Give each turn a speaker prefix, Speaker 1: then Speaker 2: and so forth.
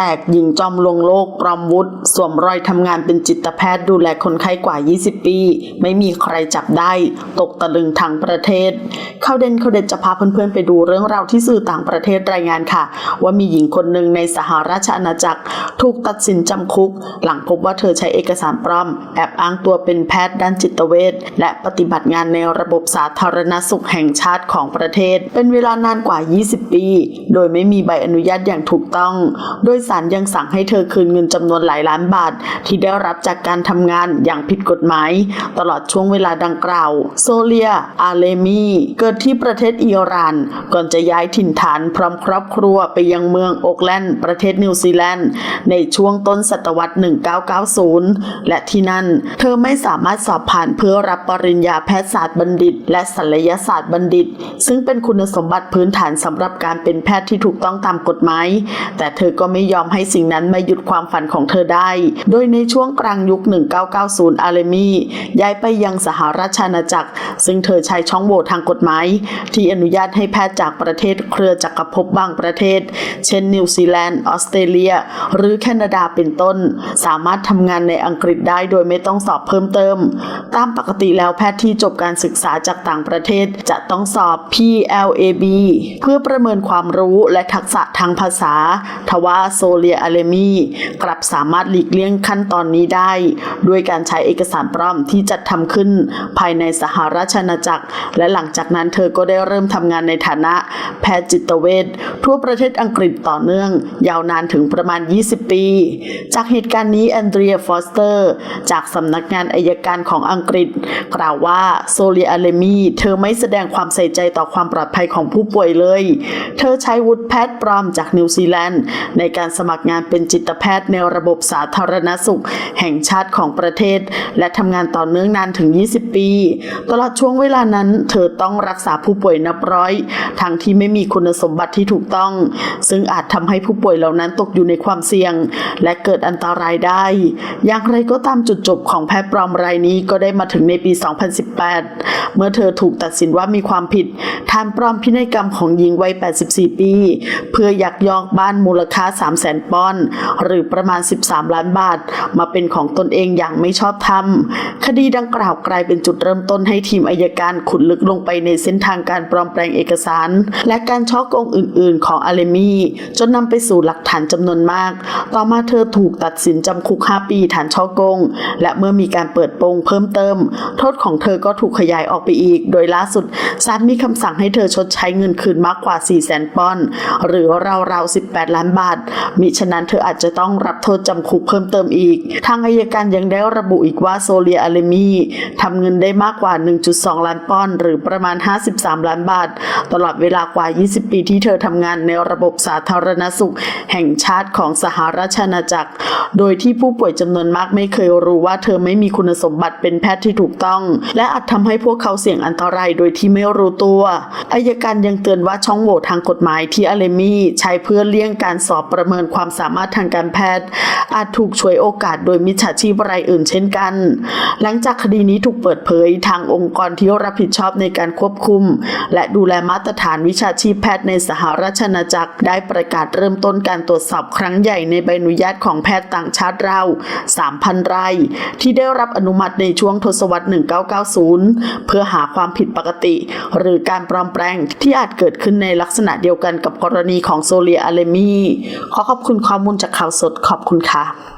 Speaker 1: แตกหญิงจอมลวงโลกปลอมวุฒิสวมรอยทำงานเป็นจิตแพทย์ดูแลคนไข้กว่า 20 ปี ไม่มีใครจับได้ ตกตะลึงทั้งประเทศ เข้าเด่นเข้าเด่นจะพาเพื่อนๆไปดูเรื่องราวที่สื่อต่างประเทศรายงานค่ะ ว่ามีหญิงคนหนึ่งในสหราชอาณาจักร ถูกตัดสินจำคุก หลังพบว่าเธอใช้เอกสารปลอม แอบอ้างตัวเป็นแพทย์ด้านจิตเวชและปฏิบัติงานในระบบสาธารณสุขแห่งชาติของประเทศ เป็นเวลานานกว่า 20 ปี โดยไม่มีใบอนุญาตอย่างถูกต้อง โดยสารยังสั่งให้เธอคืนเงินจำนวนหลายล้านบาท ที่ได้รับจากการทำงานอย่างผิดกฎหมาย ตลอดช่วงเวลาดังกล่าว โซเลีย อาเลมี เกิดที่ประเทศอิหร่าน ก่อนจะย้ายถิ่นฐานพร้อมครอบครัวไปยังเมืองโอกแลนด์ ประเทศนิวซีแลนด์ ในช่วงต้นศตวรรษ 1990 และที่นั่น เธอไม่สามารถสอบผ่านเพื่อรับปริญญาแพทยศาสตร์บัณฑิต และศัลยศาสตร์บัณฑิต ซึ่งเป็นคุณสมบัติพื้นฐานสำหรับการเป็นแพทย์ที่ถูกต้องตามกฎหมาย แต่เธอก็ไม่ยอมให้สิ่งนั้นมาหยุดความฝันของเธอได้ โดยในช่วงกลางยุค 1990 อาเลมีย้ายไปยังสหราชอาณาจักร ซึ่งเธอใช้ช่องโหว่ทางกฎหมาย ที่อนุญาตให้แพทย์จากประเทศเครือจักรภพบางประเทศ เช่น นิวซีแลนด์ ออสเตรเลีย หรือแคนาดาเป็นต้น สามารถทำงานในอังกฤษได้โดยไม่ต้องสอบเพิ่มเติม ตามปกติแล้วแพทย์ที่จบการศึกษาจากต่างประเทศจะต้องสอบ PLAB เพื่อประเมินความรู้และทักษะทางภาษา ทว่าโซเลียอาเลมีกลับสามารถหลีกเลี่ยงขั้นตอนนี้ได้ ด้วยการใช้เอกสารปลอมที่จัดทำขึ้นภายในสหราชอาณาจักร และหลังจากนั้นเธอก็ได้เริ่มทำงานในฐานะแพทย์จิตเวชทั่วประเทศอังกฤษต่อเนื่อง ยาวนานถึงประมาณ 20 ปี จากเหตุการณ์นี้แอนเดรียฟอสเตอร์ จากสำนักงานอายการของอังกฤษ กล่าวว่าโซเลียอาเลมีเธอไม่แสดงความใส่ใจต่อความปลอดภัยของผู้ป่วยเลย เธอใช้วุฒิแพทย์ปลอมจากนิวซีแลนด์ในการสมัครงานเป็นจิตแพทย์ในระบบสาธารณสุข แห่งชาติของประเทศ และทำงานต่อเนื่องนานถึง 20 ปี ตลอดช่วงเวลานั้น เธอต้องรักษาผู้ป่วยนับร้อย ทั้งที่ไม่มีคุณสมบัติที่ถูกต้อง ซึ่งอาจทำให้ผู้ป่วยเหล่านั้นตกอยู่ในความเสี่ยง และเกิดอันตรายได้ อย่างไรก็ตามจุดจบของแพทย์ปลอมรายนี้ก็ได้มาถึงในปี 2018 เมื่อเธอถูกตัดสินว่ามีความผิดฐานปลอมพินัยกรรมของหญิงวัย 84 ปี เพื่อยักยอกบ้านมูลค่าแสนปอนด์หรือประมาณ 13 ล้านบาท มาเป็นของตนเองอย่างไม่ชอบธรรม คดีดังกล่าวกลายเป็นจุดเริ่มต้นให้ทีมอายการขุดลึกลงไปในเส้นทางการปลอมแปลงเอกสาร และการช่อโกงอื่น ๆ ของอาเลมีจนนำไปสู่หลักฐานจำนวนมาก ต่อมาเธอถูกตัดสินจำคุก 5 ปีฐานช่อโกง และเมื่อมีการเปิดโปงเพิ่มเติม โทษของเธอก็ถูกขยายออกไปอีก โดยล่าสุดศาลมีคำสั่งให้เธอชดใช้เงินคืนมากกว่า 4 0 0แสนปอนด์หรือราวๆ 18 ล้านบาท มิฉะนั้นเธออาจจะต้องรับโทษจำคุกเพิ่มเติมอีก ทางอายการยังได้ระบุอีกว่าโซเลียอาเลมีทำเงินได้มากกว่า 1.2 ล้านปอนด์หรือประมาณ 53 ล้านบาท ตลอดเวลากว่า 20 ปีที่เธอทำงานในระบบสาธารณสุข แห่งชาติของสหรัราชอาณาจักร โดยที่ผู้ป่วยจำนวนมากไม่เคยรู้ว่าเธอไม่มีคุณสมบัติเป็นแพทย์ที่ถูกต้อง และอาจทำให้พวกเขาเสี่ยงอันตรายโดยที่ไม่รู้ตัวอายการยังเตือนว่าช่องโหว่ทางกฎหมายที่อเลมีใช้เพื่อเลี่ยงการสอบประเมินความสามารถทางการแพทย์ อาจถูกฉวยโอกาสโดยมิจฉาชีพรายอื่นเช่นกัน หลังจากคดีนี้ถูกเปิดเผยทางองค์กรที่รับผิดชอบในการควบคุม และดูแลมาตรฐานวิชาชีพแพทย์ในสหราชอาณาจักรได้ประกาศเริ่มต้นการตรวจสอบครั้งใหญ่ในบอนุญาตของแพทย์ต่างชาติเรา 3,000รายที่ได้รับอนุมัติในช่วงทศวรรษ 1990 เพื่อหาความผิดปกติ หรือการปลอมแปลงที่อาจเกิดขึ้นในลักษณะเดียวกันกับกรณีของโซเลียอาเลมี ขอขอบคุณข้อมูลจากข่าวสดขอบคุณค่ะ